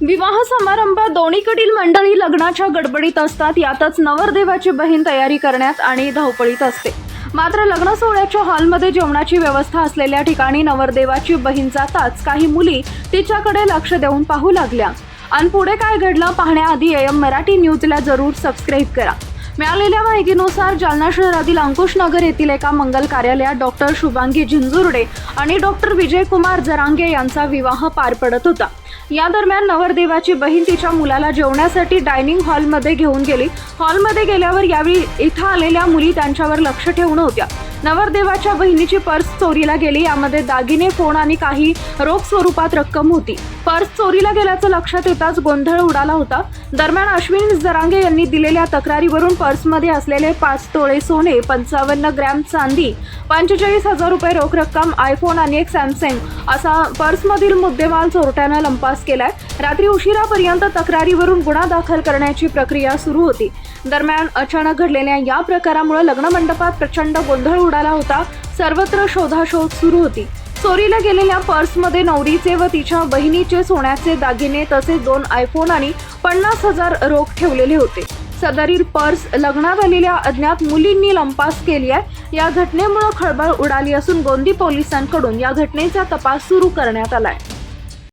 विवाह समारंभात दोन्हीकडील मंडळी लग्नाच्या गडबडीत असतात. यातच नवरदेवाची बहीण तयारी करण्यात आणि धावपळीत असते. मात्र लग्न सोहळ्याच्या हॉलमध्ये जेवणाची व्यवस्था असलेल्या ठिकाणी नवरदेवाची बहीण जाताच काही मुली तिच्याकडे लक्ष देऊन पाहू लागल्या. आणि पुढे काय घडलं पाहण्याआधी एम मराठी न्यूजला जरूर सबस्क्राईब करा. मिळालेल्या माहितीनुसार जालना शहरातील अंकुशनगर येथील एका मंगल कार्यालयात डॉक्टर शुभांगी झिंजुर्डे आणि डॉक्टर विजयकुमार जरांगे यांचा विवाह पार पडत होता. या दरम्यान नवरदेवाची बहीण तिच्या मुलाला जेवण्यासाठी डायनिंग हॉलमध्ये घेऊन गेली. हॉलमध्ये गेल्यावर यावेळी इथं आलेल्या मुली त्यांच्यावर लक्ष ठेवून होत्या. नवरदेवाच्या बहिणीची पर्स चोरीला गेली. यामध्ये दागिने फोन आणि काही रोख स्वरूपात रक्कम होती. पर्स चोरीला गेल्याचं लक्षात येताच गोंधळ उडाला होता. दरम्यान अश्विन जरांगे यांनी दिलेल्या तक्रारीवरून पर्समध्ये असलेले पाच तोळे सोने पंचावन्न ग्रॅम चांदी पंचेचाळीस हजार रुपये रोख रक्कम आयफोन आणि एक सॅमसंग असा पर्समधील मुद्देमाल चोरट्यानं तपास केलाय. रात्री उशिरापर्यंत तक्रारीवरून गुन्हा दाखल करण्याची प्रक्रिया सुरू होती. दरम्यान अचानक घडलेल्या या प्रकारामुळे लग्न मंडपात प्रचंड गोंधळ उडाला होता. सर्वत्र शोधाशोध सुरू होती. चोरीला गेलेल्या पर्समध्ये नवरीचे व तिच्या बहिणीचे सोन्याचे दागिने तसेच दोन आयफोन आणि पन्नास हजार रोख ठेवलेले होते. सदरील पर्स लग्नात आलेल्या अज्ञात मुलींनी लंपास केली आहे. या घटनेमुळे खळबळ उडाली असून गोंदी पोलिसांकडून या घटनेचा तपास सुरू करण्यात आलाय.